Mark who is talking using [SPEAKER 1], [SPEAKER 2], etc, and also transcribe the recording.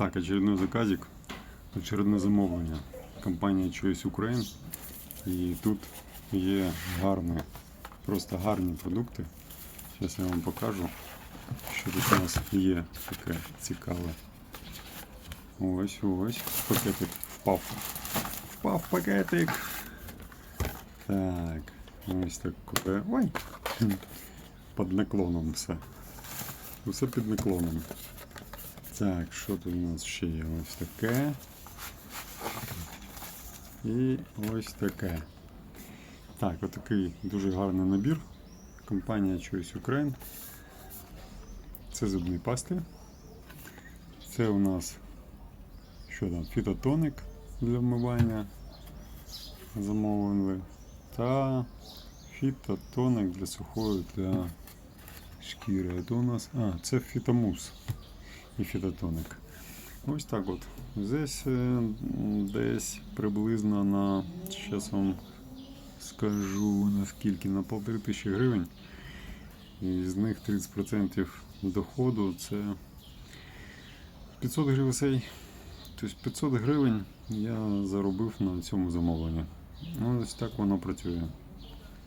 [SPEAKER 1] Так, очередной заказик, очередне замовлення. Компанія Choice Ukraine. І тут є гарні, просто гарні продукти. Зараз я вам покажу, що тут у нас є таке цікаве. Ось ось. Пакетик впав. Впав пакетик. Так. Ось таке. Ой! Під наклоном все. Усе під наклоном. Так, що тут у нас ще є? Ось таке. І ось таке. Так, отакий дуже гарний набір. Компанія Choice Ukraine. Це зубні пасти. Це у нас що там, фітотоник для вмивання замовили. Та фітотоник для сухої для шкіри. А у нас. А, це фітомус і фітотоник. Ось так от. Здесь е, десь приблизно на. Зараз вам скажу наскільки, на полтори тисячі гривень. І з них 30% доходу це 500 гривень. Тобто 500 гривень я заробив на цьому замовленні. Ось так воно працює.